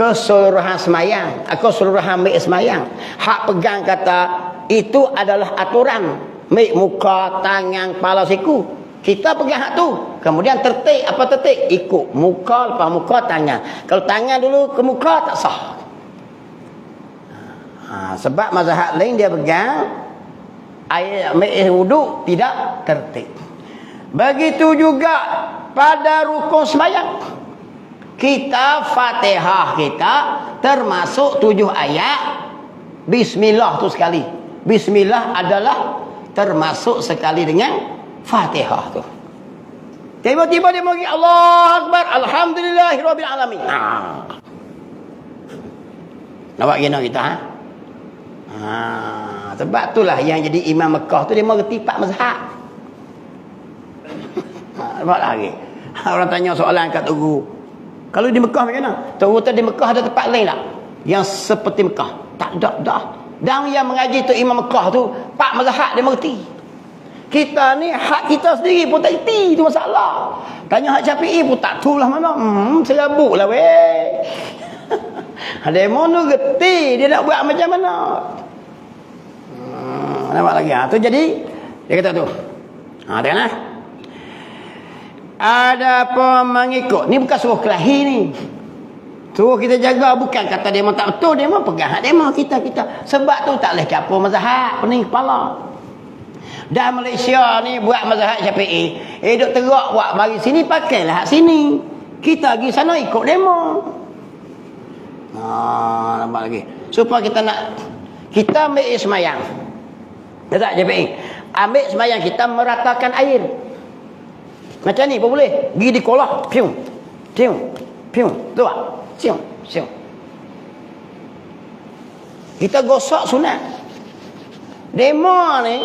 keseluruhan semayang. Keseluruhan mik semayang. Hak pegang kata itu adalah aturan. Mik muka tangan kepala siku. Kita pegang hak tu. Kemudian tertik apa tertik? Ikut muka lepas muka tangan. Kalau tangan dulu ke muka tak sah. Ha, sebab mazhab lain dia pegang air mik wuduk tidak tertik. Begitu juga pada rukun semayang kita Fatihah kita termasuk tujuh ayat Bismillah tu sekali. Bismillah adalah termasuk sekali dengan Fatihah tu. Tiba-tiba dia mengatakan Allah Akbar Alhamdulillahirabbil alamin. Ha. Nampak kena kita ha? ha? sebab itulah yang jadi imam Mekah tu dia mengerti pak mazhab. Ha, nampak lagi. Orang tanya soalan kat guru. Kalau di Mekah macam mana? Ternyata di Mekah ada tempat lain tak? Yang seperti Mekah. Tak ada, dah. Dan yang mengaji tu Imam Mekah tu, Pak Mazhab dia mengerti. Kita ni hak kita sendiri pun tak erti tu masalah. Tanya hak Syafi'i pun tak tahu lah mana. Hmm, serabut lah weh. Ada mana gerti dia nak buat macam mana. Hmm, nampak lagi. Ha, tu jadi, dia kata tu. Ha, tengok lah ada apa mengikut? Ni bukan suruh kelahi ni. Suruh kita jaga bukan kata dia tak betul. Mau pegang hak mau kita kita. Sebab tu tak boleh capur mazhab pening kepala. Dan Malaysia ni buat mazhab syafi'i. Eh duk terak buat mari sini pakailah hak sini. Kita pergi sana ikut demo. Ha nampak lagi. Supaya kita nak kita ambil semayang. Tak syafi'i. Ambil semayang kita meratakan air macam ni pun boleh. Pergi di kolah. Pium. Pium. Pium. Tu tak? Sium. Sium. Kita gosok sunat. Demo ni.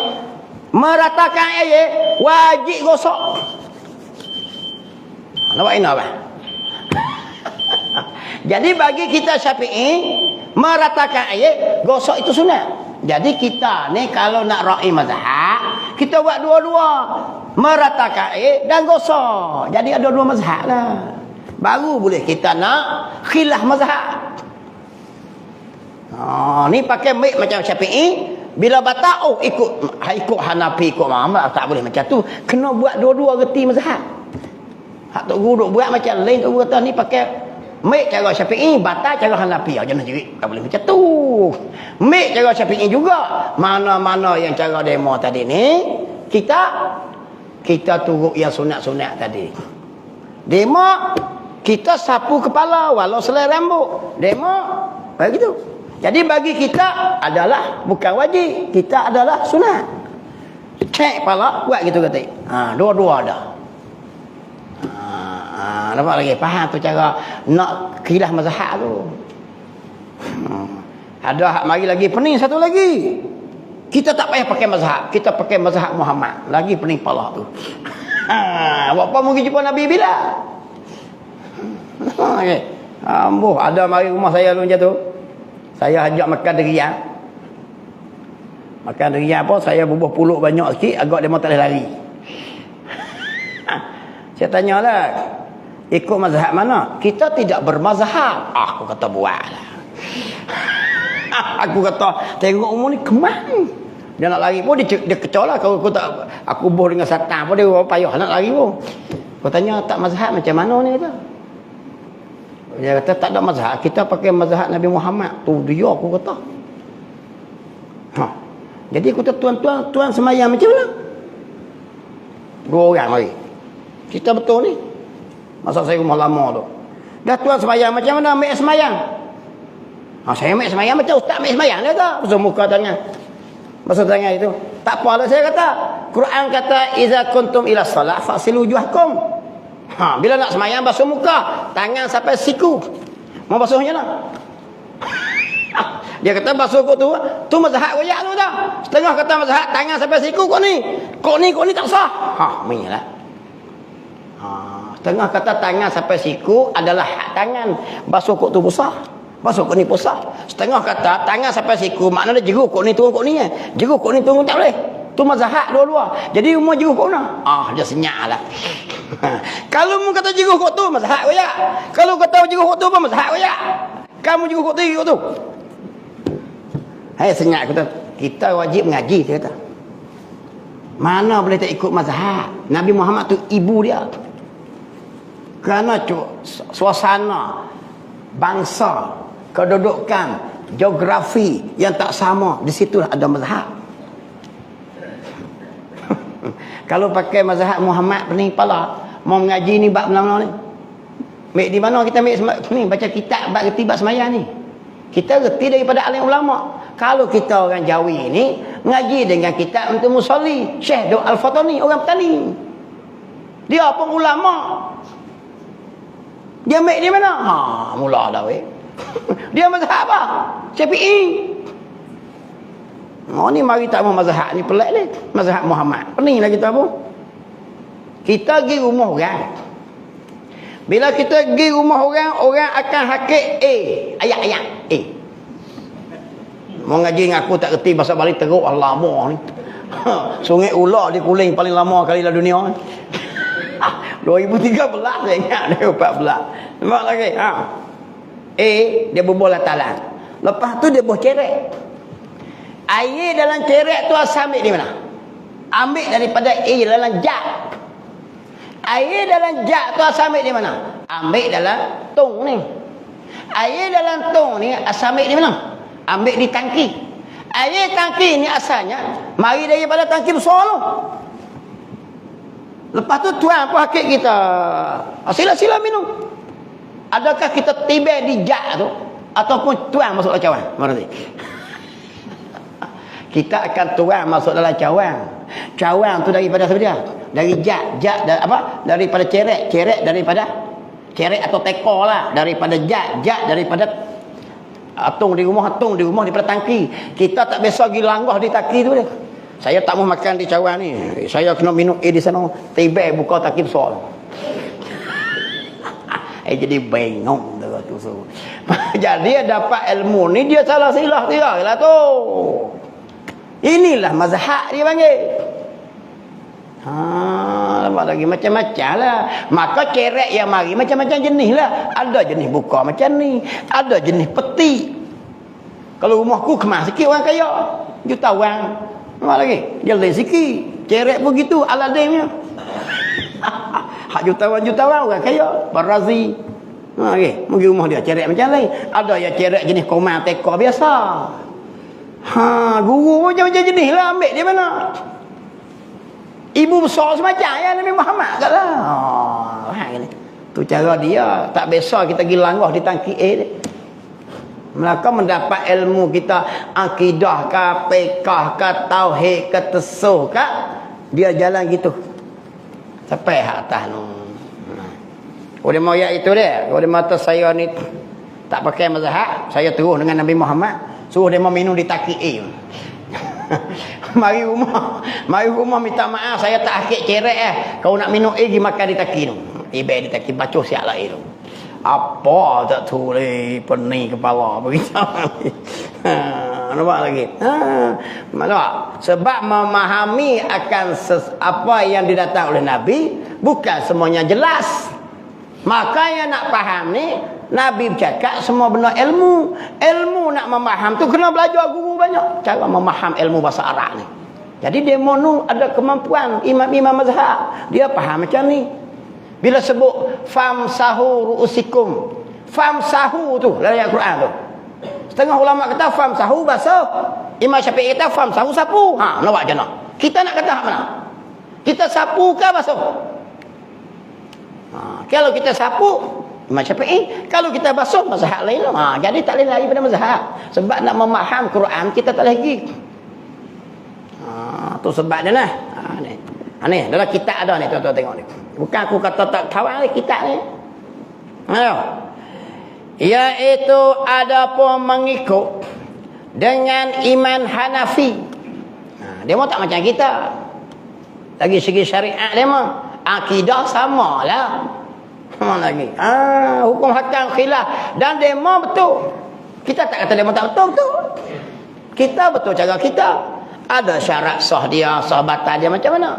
Meratakan air. Wajib gosok. Nampak ini apa? Jadi bagi kita syafi'i. Meratakan air. Gosok itu sunat. Jadi kita ni kalau nak ra'i mazhab, kita buat dua-dua. Meratakan air dan gosok. Jadi ada dua mazhab lah. Baru boleh kita nak khilah mazhab. Ha, ni pakai mic macam syafi'i. Bila batak, oh ikut ikut Hanafi, ikut Muhammad. Tak boleh macam tu. Kena buat dua-dua reti mazhab. Hak Tok Guru buat macam lain. Tok Guru kata ni pakai Mek cara Syafi'i, batal cara Hanafi. Ah, jangan jadi tak boleh macam tu. Mek cara Syafi'i juga. Mana-mana yang cara demo tadi ni, kita kita turut yang sunat-sunat tadi. Demo kita sapu kepala walau selai rambut. Demo begitu. Jadi bagi kita adalah bukan wajib, kita adalah sunat. Cek kepala buat gitu kata. Ha, dua-dua ada. Ha, nampak lagi faham tu cara nak kilah mazhab tu. Hmm. Ada hak mari lagi pening satu lagi. Kita tak payah pakai mazhab, kita pakai mazhab Muhammad. Lagi pening pala tu. Ha, apa mungkin jumpa Nabi bila? Okey. Ambo ada mari rumah saya lu macam tu. Saya ajak makan derian. Makan derian apa? Saya bubuh puluk banyak sikit, agak dia tak lari. Saya tanyalah, Ikut mazhab mana? Kita tidak bermazhab. Ah, aku kata buatlah. aku kata tengok umur ni kemana? Dia nak lari pun dia, dia kecoh lah. Kalau aku tak aku boh dengan satan pun dia payah nak lari pun. Aku tanya tak mazhab macam mana ni kata. Dia kata tak ada mazhab. Kita pakai mazhab Nabi Muhammad. Tu dia aku kata. Ha. Jadi aku kata tuan-tuan tuan semayang macam mana? Dua orang mari. Kita betul ni. Masa saya rumah lama tu. Dah tuan semayang macam mana ambil semayang? Ha, saya ambil semayang macam ustaz ambil semayang dia tak? Pasal muka tangan. Pasal tangan itu. Tak apa lah saya kata. Quran kata, Iza kuntum ila salat fa'asilu juhakum. Ha, bila nak semayang basuh muka. Tangan sampai siku. Mau basuhnya lah. Dia kata basuh kok tu. Tu mazhab royak tu dah. Setengah kata mazhab tangan sampai siku kok ni. Kok ni, kok ni tak sah. Ha, minyalah. Ha. Tengah kata tangan sampai siku adalah hak tangan. Basuh kok tu besar. Basuh kok ni besar. Setengah kata tangan sampai siku maknanya jeruk kok ni turun kok ni eh. Jeruk kok ni turun tak boleh. Tu mazhab dua-dua. Jadi umur jeruk kok mana? Ah dia senyap lah. Kalau mu kata jeruk kok tu mazhab ya. Kalau kata jeruk kok tu pun mazhab ya. Kamu juga kok tiga tu. Hai senyap kata, kita wajib mengaji dia kata. Mana boleh tak ikut mazhab? Nabi Muhammad tu ibu dia. Kerana suasana bangsa, kedudukan, geografi yang tak sama, di situ ada mazhab. Kalau pakai mazhab Muhammad pening kepala, mau mengaji ni bab mana ni? Mek di mana kita mek ni baca kitab bab reti bab sembahyang ni. Kita reti daripada alim ulama. Kalau kita orang Jawi ni ngaji dengan kitab untuk musalli, Syekh Dok Al-Fatani orang petani. Dia pun ulama. Dia mek di mana? Ha, mula dah weh. Dia mazhab apa? Syafi'i. Oh ni mari tak mau mazhab ni pelik ni. Mazhab Muhammad. Pening lah kita pun. Kita pergi rumah orang. Bila kita pergi rumah orang, orang akan hakik A. Ayat-ayat A. Mau ngaji dengan aku tak kerti bahasa Bali teruk Allah lama ni. Sungai ular di kuling paling lama kali dalam dunia ni. 2013 saya ingat dia 14. Nampak lagi? Ha. A dia berbual talan. Lepas tu dia buah cerek. Air dalam cerek tu asal ambil di mana? Ambil daripada A dalam jak. Air dalam jak tu asal ambil di mana? Ambil dalam tong ni. Air dalam tong ni asal ambil di mana? Ambil di tangki. Air tangki ni asalnya mari daripada tangki besar tu. Lepas tu tuan apa hakik kita? Ah, sila-sila minum. Adakah kita tiba di jak tu? Ataupun tuan masuk dalam cawan? Mana Kita akan tuan masuk dalam cawan. Cawan tu daripada dia? dari jak jak dari apa daripada cerek cerek daripada cerek atau teko lah daripada jak jak daripada atung di rumah atung di rumah daripada tangki kita tak biasa pergi langgah di tangki tu dia saya tak mau makan di cawan ni saya kena minum air di sana tiba buka tangki besar eh jadi bingung tu so. jadi dapat ilmu ni dia salah silah dia lah tu inilah mazhab dia panggil Ha, lagi macam-macam lah. Maka kerek yang mari macam-macam jenis lah. Ada jenis buka macam ni. Ada jenis peti. Kalau rumahku kemas sikit orang kaya. Jutawan. Nampak lagi? Jelai sikit. Kerek pun gitu. Aladinnya. Hak jutawan-jutawan orang kaya. Barazi. Ha, okay. Mungkin rumah dia cerek macam lain. Ada yang cerek jenis koma teka biasa. Ha, guru macam-macam jenis lah. Ambil dia mana? Ibu besar semacam ya Nabi Muhammad kat lah. Oh, ha. Tu cara dia. Tak biasa kita pergi langgah di tangki A ni. Mereka mendapat ilmu kita akidah ke, pekah ke, tauhid ke, tesuh ke. Dia jalan gitu. Sampai atas tu. Kalau mau ya itu dia. Dia mata saya ni tak pakai mazhab. Saya terus dengan Nabi Muhammad. Suruh dia minum di A. mari rumah mari rumah minta maaf saya tak akik cerek eh kau nak minum air makan di taki tu tiba di taki baca siap lah tu apa tak tulis pening kepala begitu ha, nampak lagi ha, nampak? sebab memahami akan apa yang didatang oleh Nabi bukan semuanya jelas maka yang nak faham ni Nabi bercakap semua benda ilmu. Ilmu nak memaham tu kena belajar guru banyak. Cara memaham ilmu bahasa Arab ni. Jadi dia monu ada kemampuan imam-imam mazhab. Dia faham macam ni. Bila sebut fam sahu ru'usikum. Fam sahu tu dalam ayat Quran tu. Setengah ulama kata fam sahu basuh. Imam Syafi'i kata fam sahu sapu. Ha, buat macam mana? Kita nak kata mana? Kita sapu ke basuh? Ha, kalau kita sapu, Imam Syafi'i kalau kita basuh mazhab lain ha, jadi tak boleh lari pada mazhab sebab nak memaham Quran kita tak lagi ha, tu sebab dia lah ha, ni. Ha, ni dalam kitab ada ni tuan-tuan tengok ni bukan aku kata tak kawan ni kitab ni ayo iaitu ada pun mengikut dengan iman Hanafi ha, dia tak macam kita lagi segi syariat dia mau akidah sama lah mana lagi? Ah, hukum hakam khilaf dan demo betul. Kita tak kata demo tak betul betul. Kita betul cara kita. Ada syarat sah dia, sah batal dia macam mana?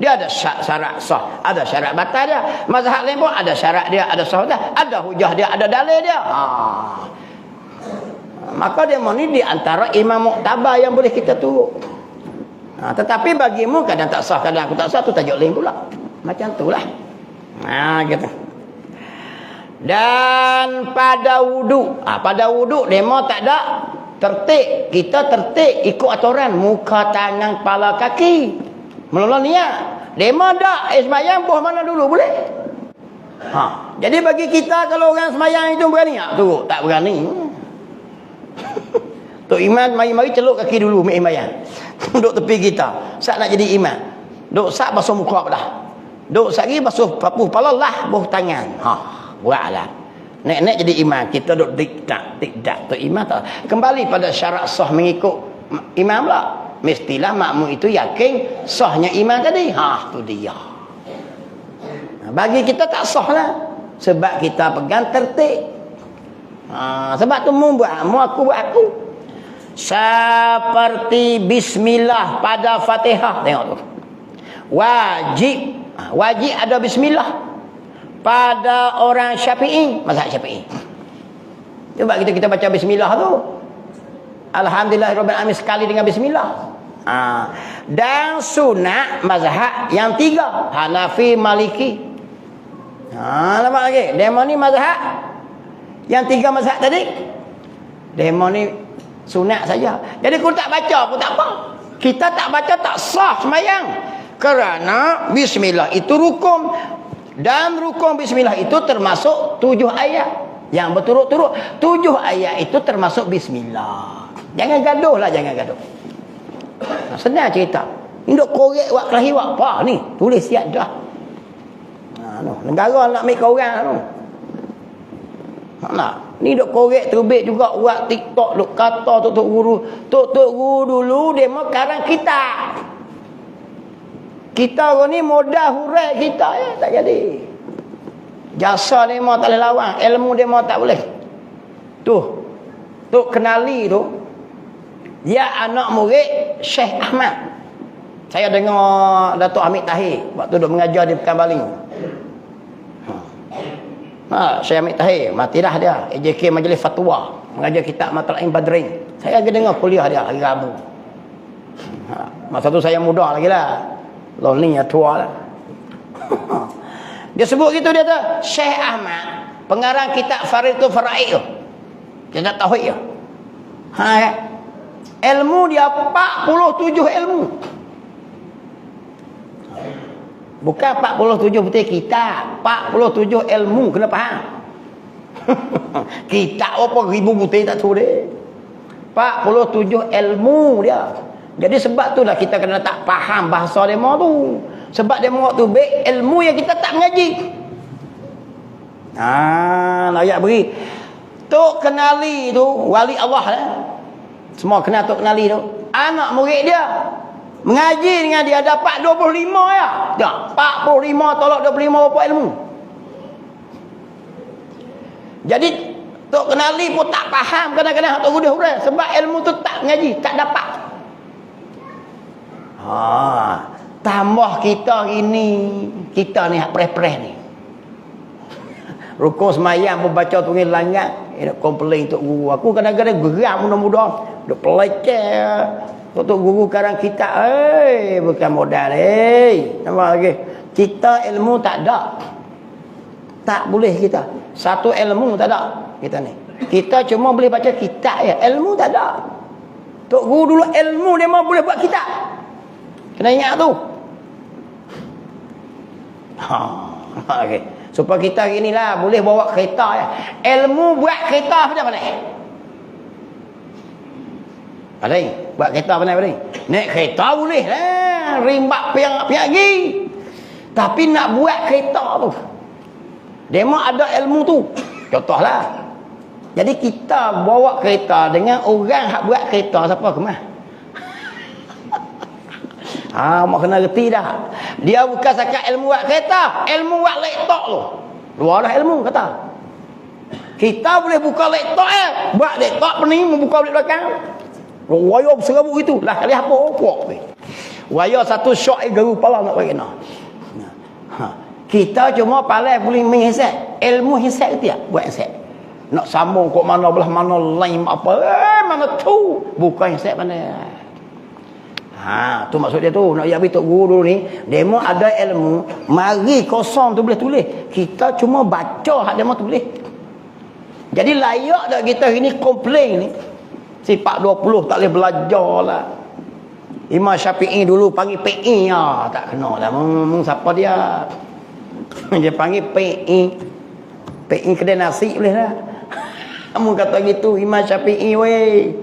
Dia ada syarat sah, ada syarat batal dia. Mazhab lain pun ada syarat dia, ada sah dia, ada hujah dia, ada dalil dia. Ah. Maka demo ni di antara imam muktabar yang boleh kita turut. Ha, tetapi bagimu kadang tak sah, kadang aku tak sah, tu tajuk lain pula. Macam tu lah. Ha, gitu. Dan pada wuduk. Ha, pada wuduk, demo tak ada tertik. Kita tertik ikut aturan. Muka, tangan, kepala, kaki. Mula-mula niat. Demo tak. Eh, semayang buah mana dulu, boleh? Ha. Jadi bagi kita, kalau orang semayang itu berani tak? Tu, tak berani. Tok Iman mari-mari celuk kaki dulu mai sembahyang. Duk tepi kita. Sak nak jadi imam. Duk sak basuh muka dah. Duk sak lagi basuh papuh kepala lah, buh tangan. Ha, buatlah. Nek-nek jadi imam, kita duk diktat, diktat. Tok Iman tak. Kembali pada syarat sah mengikut imam lah. Mestilah makmum itu yakin sahnya imam tadi. Ha, tu dia. Bagi kita tak sah lah. Sebab kita pegang tertib. Ha, sebab tu mu buat, mu aku buat aku. Seperti bismillah pada Fatihah. Tengok tu. Wajib. Ha, wajib ada bismillah. Pada orang Syafi'i, mazhab Syafi'i. Cuba kita kita baca bismillah tu. Alhamdulillah rabbil alamin sekali dengan bismillah. Ha. Dan sunat mazhab yang tiga, Hanafi, Maliki. Ha, nampak lagi. Demo ni mazhab yang tiga mazhab tadi demo ni sunat saja. Jadi kau tak baca pun tak apa. Kita tak baca tak sah semayang. Kerana bismillah itu rukun dan rukun bismillah itu termasuk tujuh ayat yang berturut-turut. Tujuh ayat itu termasuk bismillah. Jangan gaduh lah, jangan gaduh. Senang cerita. Ini duk korek buat kelahi buat apa ni? Tulis siap dah. Nah, no. Negara nak make orang tu. Nak. Ni dok korek terbit juga buat TikTok dok kata tok tok guru. Tok tok guru dulu demo sekarang kita. Kita orang ni modal hurai kita ya tak jadi. Jasa demo tak boleh lawan, ilmu demo tak boleh. Tu. Tok kenali tu. Dia anak murid Syekh Ahmad. Saya dengar Datuk Hamid Tahir waktu duk mengajar di Pekanbaling. Ha, saya ambil tahir, matilah dia. AJK Majlis Fatwa, mengajar kitab Matla'in Badrin. Saya lagi dengar kuliah dia hari Rabu. Ha, masa tu saya muda lagi lah. Lonely ya tua lah. dia sebut gitu dia tu, Syekh Ahmad, pengarang kitab Faridul Fara'id tu. Dia tak tahu. Ha, ya. Ilmu dia 47 ilmu. Bukan 47 betul kita, 47 ilmu kena faham. kita apa ribu putih tak tahu dia. 47 ilmu dia. Jadi sebab tu lah kita kena tak faham bahasa demo tu. Sebab demo tu baik ilmu yang kita tak mengaji. Ah, ayat beri. Tok kenali tu wali Allah lah. Semua kenal tok kenali tu. Anak murid dia Mengaji dengan dia dapat 25 ya. Tak, 45 tolak 25 berapa ilmu. Jadi tok kenali pun tak faham kadang-kadang tok gudah hurai sebab ilmu tu tak mengaji, tak dapat. Ha, tambah kita ini, kita ni hak preh-preh ni. Rukun semayang pun baca tunggu langit. Eh, nak komplain tok guru. Aku kadang-kadang geram muda-muda. Duk peleceh. Untuk guru karang kita, eh bukan modal, eh. Nampak lagi. Kita ilmu tak ada. Tak boleh kita. Satu ilmu tak ada kita ni. Kita cuma boleh baca kitab ya. Ilmu tak ada. Tok guru dulu ilmu dia mau boleh buat kitab. Kena ingat tu. Ha, okey. Supaya kita gini lah boleh bawa kereta ya. Ilmu buat kereta macam mana? Ada ni? Buat kereta apa ni? Naik kereta boleh lah. Rimbat piang-piang lagi. Tapi nak buat kereta tu. Mau ada ilmu tu. Contohlah. Jadi kita bawa kereta dengan orang yang buat kereta siapa kemah? Ha, mak kena reti dah. Dia bukan sakat ilmu buat kereta. Ilmu buat laptop tu. Luar dah ilmu kata. Kita boleh buka laptop eh. Buat laptop pening membuka balik belakang. Wayar serabut itu. Lah kali apa opok ni. Satu syok eh geru pala nak bagi nak. Ha. Kita cuma pandai boleh menghisap. Ilmu hisap ya. Buat hisap. nak sambung kok mana belah mana lain apa eh mana tu bukan saya pandai Ha, tu maksud dia tu. Nak yabi tok guru ni, demo ada ilmu, mari kosong tu boleh tulis. Kita cuma baca hak demo tulis. Jadi layak tak kita ini komplain ni. Sifat 20 tak boleh belajar lah. Imam Syafi'i dulu panggil PI ya. Tak kena lah. Mung, siapa dia? dia panggil PI. PI kedai nasi boleh lah. Kamu kata gitu Imam Syafi'i weh.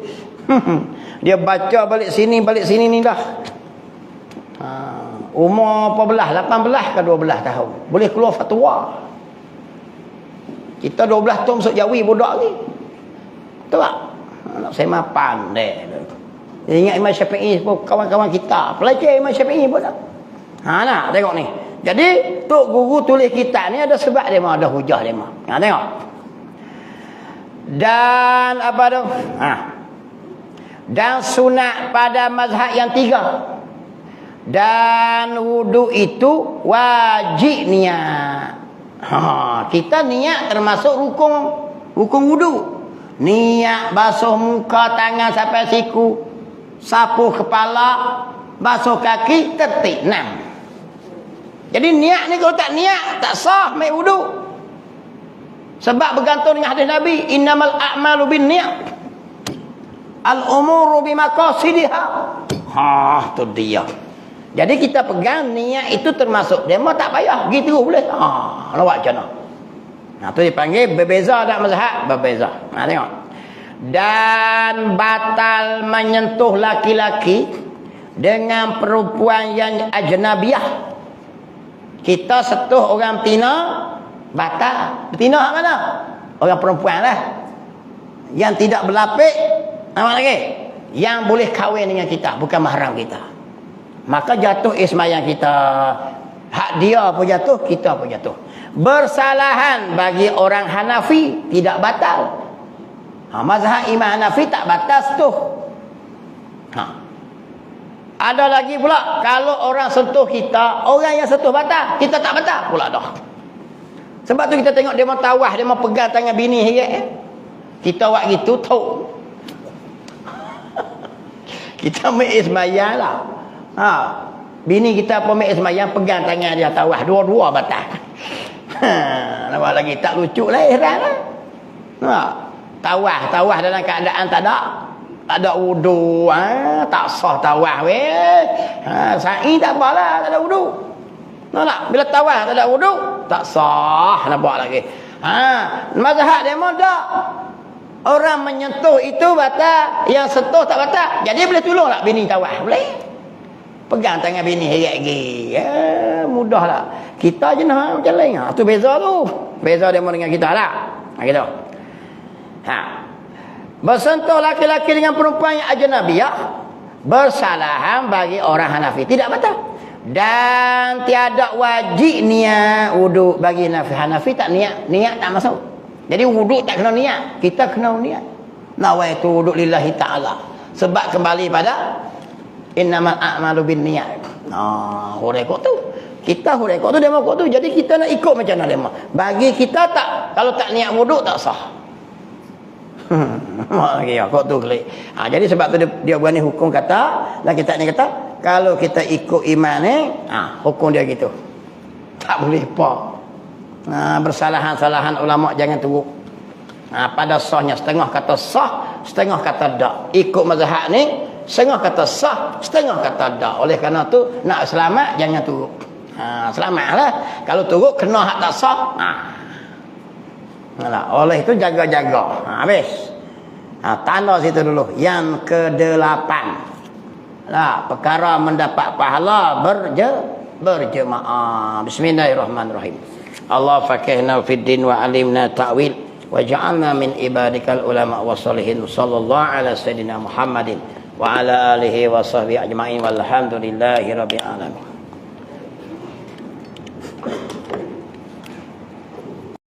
Dia baca balik sini, balik sini ni dah. Ha, umur apa belah? 18 ke 12 tahun. Boleh keluar fatwa. Kita 12 tahun masuk jawi budak ni. Betul tak? Anak saya mah pandai. Ingat Imam Syafi'i kawan-kawan kita. Pelajar Imam Syafi'i pun tak. Ha nak tengok ni. Jadi tok guru tulis kita ni ada sebab dia mah ada hujah dia mah. Ha tengok. Dan apa tu? Ha dan sunat pada mazhab yang tiga. Dan wudu itu wajib niat. Ha, kita niat termasuk rukun. Rukun wudu. Niat basuh muka tangan sampai siku. Sapu kepala basuh kaki tertik. Enam jadi niat ni kalau tak niat tak sah mai wudu. Sebab bergantung dengan hadis Nabi innamal a'malu bin niat Al-umuru bimaqasidiha. Ha, tu dia. Jadi kita pegang niat itu termasuk demo tak payah gitu boleh. Ha, lawak macam Nah, tu dipanggil berbeza tak mazhab? Berbeza. Ha, tengok. Dan batal menyentuh laki-laki dengan perempuan yang ajnabiah. Kita setuh orang Tina batal. Betina mana? Orang perempuan lah. Yang tidak berlapik Nampak lagi? Yang boleh kahwin dengan kita. Bukan mahram kita. Maka jatuh ismayang kita. Hak dia pun jatuh. Kita pun jatuh. Bersalahan bagi orang Hanafi. Tidak batal. Ha, mazhab Imam Hanafi tak batas tu. Ha. Ada lagi pula. Kalau orang sentuh kita. Orang yang sentuh batal. Kita tak batal pula dah. Sebab tu kita tengok dia mau tawah. Dia mau pegang tangan bini. Kita buat gitu. Tahu. Kita mai ismayang lah. Ha. Bini kita pun mai ismayang pegang tangan dia tawah dua-dua batas. Ha, nampak lagi tak lucu lah heran lah. Ha. Tawah, tawah dalam keadaan tak ada tak ada wudu, ha? tak sah tawah weh. Ha, sa'i tak apalah, tak ada wudu. Nampak bila tawah tak ada wudu, tak sah nampak lagi. Ha, mazhab dia mau tak Orang menyentuh itu batal, yang sentuh tak batal. Jadi boleh tolong tak bini tawah? Boleh. Pegang tangan bini lagi. Ya, mudahlah. Kita je nak macam lain. Ha, tu beza tu. Beza dia dengan kita lah. Ha, gitu. Ha. Bersentuh laki-laki dengan perempuan yang ajnabiyah bersalahan bagi orang Hanafi. Tidak batal. Dan tiada wajib niat wudu bagi Hanafi tak niat, niat tak masuk. Jadi wuduk tak kena niat. Kita kena niat. Nawaitu wuduk lillahi ta'ala. Sebab kembali pada innamal a'malu bin niat. Nah, hurekok tu. Kita hurekok tu, mau tu. Jadi kita nak ikut macam mana mau. Bagi kita tak, kalau tak niat wuduk tak sah. Okey, kok tu klik. Ha, jadi sebab tu dia, dia berani hukum kata, dan kita ni kata, kalau kita ikut iman ni, ha, hukum dia gitu. Tak boleh apa ha, bersalahan-salahan ulama jangan tunggu ha, pada sahnya setengah kata sah setengah kata tak ikut mazhab ni setengah kata sah setengah kata tak oleh kerana tu nak selamat jangan tunggu ha, selamatlah. Kalau tunggu kena hak tak sah ha. Oleh itu jaga-jaga. Ha, habis. Ha, tanda situ dulu. Yang kedelapan. Lah perkara mendapat pahala berje berjemaah. Bismillahirrahmanirrahim الله فكهنا في الدين وعلمنا تأويل وجعلنا من عبادك العلماء والصالحين صلى الله على سيدنا محمد وعلى آله وصحبه أجمعين والحمد لله رب العالمين